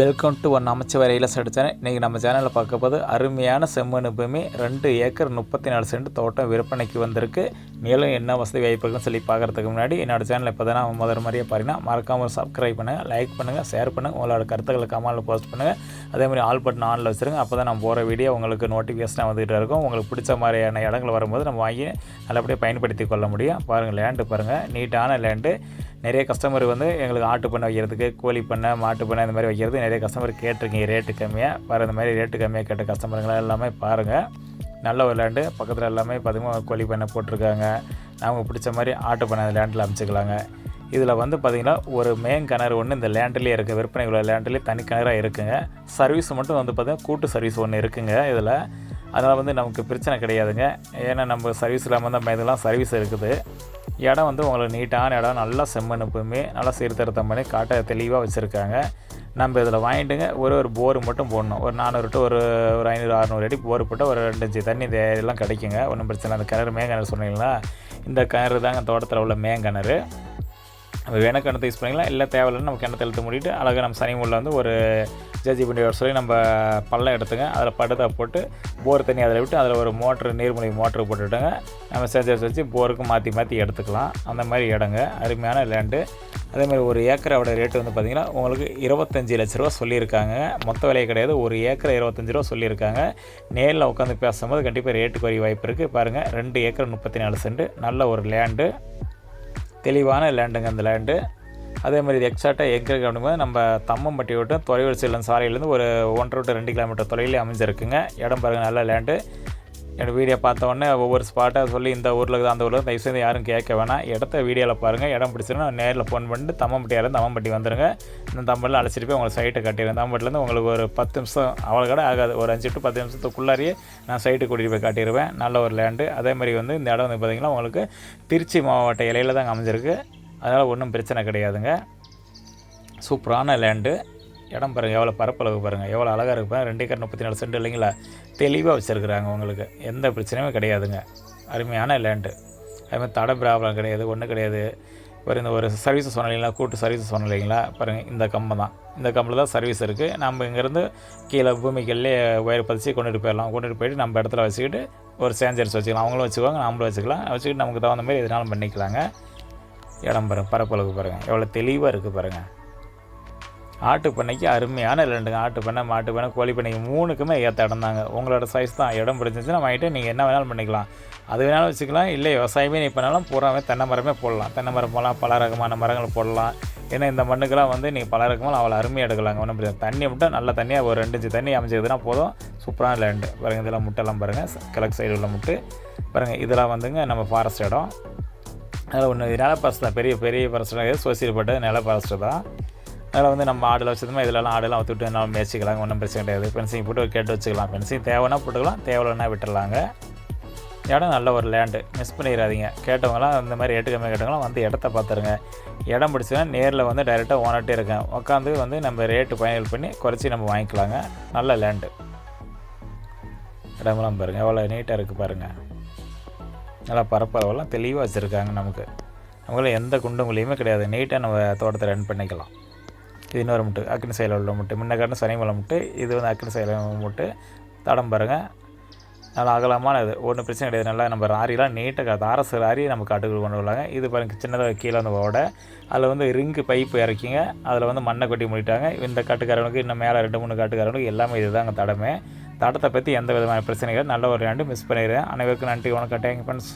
Welcome to one அமைச்சர் real channel இன்றைக்கி நம்ம சேனலில் பார்க்க போது அருமையான செம்மண் பூமி ரெண்டு ஏக்கர் முப்பத்தி நாலு சென்ட் தோட்டம் விற்பனைக்கு வந்திருக்கு. மேலும் என்ன வசதி வாய்ப்புகள்னு சொல்லி பார்க்குறதுக்கு முன்னாடி என்னோடய சேனல் இப்போ தான் முதல் மாதிரியே பாருங்கன்னா மறக்காமல் சப்ஸ்கிரைப் பண்ணுங்கள் லைக் பண்ணுங்கள் ஷேர் பண்ணுங்கள் உங்களோட கருத்துக்களை கமாலில் போஸ்ட் பண்ணுங்கள் அதே மாதிரி ஆல் பட்டன் ஆனில் வச்சுருங்க. அப்போ தான் நம்ம போகிற வீடியோ உங்களுக்கு நோட்டிஃபிகேஷனாக வந்துகிட்டு இருக்கும். உங்களுக்கு பிடிச்ச மாதிரியான இடங்கள் வரும்போது நம்ம வாங்கி நல்லபடியாக பயன்படுத்தி கொள்ள முடியும். பாருங்கள் லேண்டு பாருங்கள் நீட்டான லேண்டு நிறைய கஸ்டமர் வந்து எங்களுக்கு ஆட்டு பண்ணை வைக்கிறதுக்கு கோழி பண்ணை மாட்டு பண்ணை இந்த மாதிரி வைக்கிறது நிறைய கஸ்டமர் கேட்டிருக்கீங்க. ரேட்டு கம்மியாக பாரு இந்த மாதிரி ரேட்டு கம்மியாக கேட்ட கஸ்டமருங்களை எல்லாமே பாருங்கள் நல்ல ஒரு லேண்டு பக்கத்தில் எல்லாமே பார்த்திங்கன்னா கோழி பண்ணை போட்டிருக்காங்க. நமக்கு பிடிச்ச மாதிரி ஆட்டு பண்ணை அந்த லேண்டில் அமைச்சிக்கலாங்க. இதில் வந்து பார்த்திங்கன்னா ஒரு மேன் கிணறு ஒன்று இந்த லேண்ட்லேயே இருக்குது விற்பனை உள்ள லேண்ட்லேயே தனி கிணறாக இருக்குங்க. சர்வீஸ் மட்டும் வந்து பார்த்திங்கன்னா கூட்டு சர்வீஸ் ஒன்று இருக்குங்க இதில். அதனால் வந்து நமக்கு பிரச்சனை கிடையாதுங்க. ஏன்னா நம்ம சர்வீஸ் இல்லாமல் தான் இதெல்லாம் சர்வீஸ் இருக்குது. இடம் வந்து உங்களுக்கு நீட்டான இடம் நல்லா செம்மண் எப்பவுமே நல்லா சீர்திருத்தம் பண்ணி காட்டை தெளிவாக வச்சுருக்காங்க. நம்ம இதில் வாங்கிட்டுங்க ஒரு ஒரு போர் மட்டும் போடணும். ஒரு நானூறு டு ஒரு ஒரு ஐநூறு அறநூறு அடி போர் போட்டால் ஒரு ரெண்டு அஞ்சு தண்ணி இதெல்லாம் எல்லாம் கிடைக்குங்க. ஒன்றும் பிரச்சனை இல்லை. அந்த கிணறு மேங்கிணறு சொன்னீங்களா இந்த கிணறு தாங்க தோட்டத்தில் உள்ள மேங்கிணறு நம்ம வேணால் கிணத்து யூஸ் பண்ணிக்கலாம். இல்லை தேவையில்லைன்னு நம்ம கிணத்து எழுத்து மூடிட்டு அழகாக நம்ம சனி மூலில் வந்து ஒரு ஜட்ஜி பண்ணி வர சொல்லி நம்ம பள்ளம் எடுத்துங்க. அதில் படுதா போட்டு போர் தண்ணி அதில் விட்டு அதில் ஒரு மோட்ரு நீர்மொழி மோட்ரு போட்டுவிட்டுங்க நம்ம செஞ்சர்ஸ் வச்சு போருக்கு மாற்றி மாற்றி எடுத்துக்கலாம். அந்த மாதிரி இடங்க அருமையான லேண்டு அதேமாதிரி ஒரு ஏக்கரோட ரேட்டு வந்து பார்த்திங்கன்னா உங்களுக்கு இருபத்தஞ்சி லட்ச ரூபா சொல்லியிருக்காங்க. மொத்த விலையை கிடையாது. ஒரு ஏக்கர் இருபத்தஞ்சி ரூபா சொல்லியிருக்காங்க. நேரில் உட்காந்து பேசும்போது கண்டிப்பாக ரேட்டு குறைய வாய்ப்பு இருக்குது பாருங்கள் ரெண்டு ஏக்கர் முப்பத்தி நாலு சென்ட் நல்ல ஒரு லேண்டு தெளிவான லேண்டுங்க அந்த லேண்டு அதே மாதிரி இது எக்ஸாக்டாக எங்கே கவனிக்கும் நம்ம தம்மம்பட்டி விட்டு தொலைவில் செல்லும் சாலையிலேருந்து ஒரு ஒன்றரை டு ரெண்டு கிலோமீட்டர் தொலைவில் அமைஞ்சிருக்குங்க. இடம் பாருங்கள் நல்ல லேண்டு என்னோடய வீடியோ பார்த்த ஒவ்வொரு ஸ்பாட்டாக சொல்லி இந்த ஊரில் இருக்குது அந்த ஊரில் தயவு செய்து யாரும் கேட்க வேணாம். இடத்த வீடியோவில் பாருங்கள் இடம் பிடிச்சிருந்தா நேரில் ஃபோன் பண்ணிட்டு தம்மம்பட்டியாருந்து தம்மம்பட்டி வந்துடுங்க இந்த தம்பட்டில் அழைச்சிட்டு போய் உங்களுக்கு சைட்டை கட்டிடுறேன். தம்பட்டிலேருந்து உங்களுக்கு ஒரு பத்து நிமிஷம் அவ்வளோ ஆகாது. ஒரு அஞ்சு டு பத்து நிமிஷத்துக்குள்ளாரியே நான் சைட்டு கூட்டிகிட்டு போய் காட்டிடுவேன். நல்ல ஒரு லேண்டு அதே மாதிரி வந்து இந்த இடம் வந்து பார்த்திங்கன்னா உங்களுக்கு திருச்சி மாவட்ட இலையில் தான் அமைஞ்சிருக்கு. அதனால் ஒன்றும் பிரச்சனை கிடையாதுங்க. சூப்பரான லேண்டு இடம் பாருங்கள் எவ்வளோ பரப்பளவு பாருங்கள் எவ்வளோ அழகாக இருக்கும் ரெண்டு ஏக்கர் முப்பத்தி நாலு சென்ட் இல்லைங்களா? தெளிவாக வச்சுருக்குறாங்க உங்களுக்கு. எந்த பிரச்சனையுமே கிடையாதுங்க. அருமையான லேண்டு அதுமாதிரி தடை ப்ராப்ளம் கிடையாது ஒன்றும் கிடையாது. ஒரு இந்த ஒரு சர்வீஸ் சொன்னீங்களா கூட்டு சர்வீஸ் சொன்னீங்களா பாருங்கள் இந்த கம்பம் தான். இந்த கம்பில் தான் சர்வீஸ் இருக்குது நம்ம இங்கேருந்து கீழே பூமிக்கல்லே ஒயர் பதிச்சு கொண்டுட்டு போயிடலாம். கொண்டுட்டு போயிட்டு நம்ம இடத்துல வச்சுக்கிட்டு ஒரு சேஞ்சர்ஸ் வச்சுக்கலாம். அவங்களும் வச்சுக்குவாங்க நம்மளும் வச்சுக்கலாம். வச்சுக்கிட்டு நமக்கு தகுந்த மாதிரி எதுனாலும் பண்ணிக்கலாங்க. இடம் பாருங்கள் பரப்பளவுக்கு பாருங்கள் எவ்வளோ தெளிவாக இருக்குது பாருங்கள் ஆட்டு பண்ணைக்கு அருமையான ரெண்டுங்க ஆட்டுப்பண்ணை மாட்டுப்பண்ணை கோழிப்பண்ணைக்கு மூணுக்குமே ஏற்ற இடம் தாங்க உங்களோட சைஸ் தான். இடம் பிடிச்சிருந்துச்சுன்னா வாங்கிட்டு நீங்கள் என்ன வேணாலும் பண்ணிக்கலாம். அது வேணாலும் வச்சுக்கலாம். இல்லை விவசாயமே நீ பண்ணாலும் பூராமே தென்னை மரமே போடலாம். தென்னை மரம் போடலாம் பல ரகமான மரங்கள் போடலாம். ஏன்னா இந்த மண்ணுக்கெல்லாம் வந்து நீங்கள் பல ரகமாக அவ்வளோ அருமையாக எடுக்கலாங்க. ஒன்றும் பிரச்சனை தண்ணி மட்டும் நல்ல தண்ணியாக ஒரு ரெண்டு இன்ச்சு தண்ணி அமைச்சதுன்னா போதும். சூப்பரான லேண்டு பாருங்கள் இதெல்லாம் முட்டைலாம் பாருங்கள் கிழக்கு சைடு உள்ள முட்டு. பாருங்கள் இதெல்லாம் வந்துங்க நம்ம ஃபாரஸ்ட் இடம். அதில் ஒன்று நிலப்பரசு தான். பெரிய பெரிய பரசு சோசியல் சோசியல்பட்ட நிலப்பரசு தான். அதில் வந்து நம்ம ஆடில் வச்சதுமே இதிலலாம் ஆடெல்லாம் விட்டு நம்ம மேய்ச்சிக்கலாம் ஒன்றும் பிரச்சனை கிடையாது. பென்சிங் போட்டு ஒரு கேட்டு வச்சுக்கலாம். பென்சிங் தேவைன்னா போட்டுக்கலாம் தேவைன்னா விட்டுடலாங்க இடம் நல்ல ஒரு லேண்டு மிஸ் பண்ணிடாதீங்க. கேட்டவங்களாம் இந்த மாதிரி ரேட்டு கம்மியாக கேட்டவங்களாம் வந்து இடத்த பார்த்துருங்க இடம் பிடிச்சதுன்னா நேரில் வந்து டைரெக்டாக ஓனர்ட்டே இருக்கேன். உட்காந்து வந்து நம்ம ரேட்டு ஃபைனல் பண்ணி குறைச்சி நம்ம வாங்கிக்கலாங்க. நல்ல லேண்டு இடமெல்லாம் பாருங்கள் எவ்வளோ நீட்டாக இருக்குது பாருங்கள் நல்லா பரப்பளவெல்லாம் தெளிவாக வச்சுருக்காங்க நமக்கு. நம்மளால் எந்த குண்டுங்குழியுமே கிடையாது. நீட்டாக நம்ம தோட்டத்தை ரன் பண்ணிக்கலாம். இது இன்னொரு முட்டு அக்னி சைடில் உள்ள முட்டு. முன்ன காட்டின சனிமலை முட்டு இது வந்து அக்னி சைடில் முட்டு. தடம் பாருங்கள் நல்லா அகலமான இது ஒன்றும் பிரச்சனை கிடையாது. நல்லா நம்ம ராரிலாம் நீட்டாக தாரசு ராரி நம்ம காட்டுக்கு கொண்டு வரலாங்க இது பாருங்கள் சின்னதாக கீழே வந்து ஓட. அதில் வந்து ரிங்கு பைப்பு இறக்கிங்க. அதில் வந்து மண்ணை கொட்டி மூடிட்டாங்க. இந்த காட்டுக்காரனுக்கு இன்னும் மேலே ரெண்டு மூணு காட்டுக்காரனுக்கு எல்லாமே இதுதாங்க தடமே. தடத்தை பற்றி எந்த விதமான பிரச்சனைகள் நல்ல ஒரு ரெண்டு மிஸ் பண்ணிடுறேன். அனைவருக்கும் நன்றி வணக்கம். Tank friends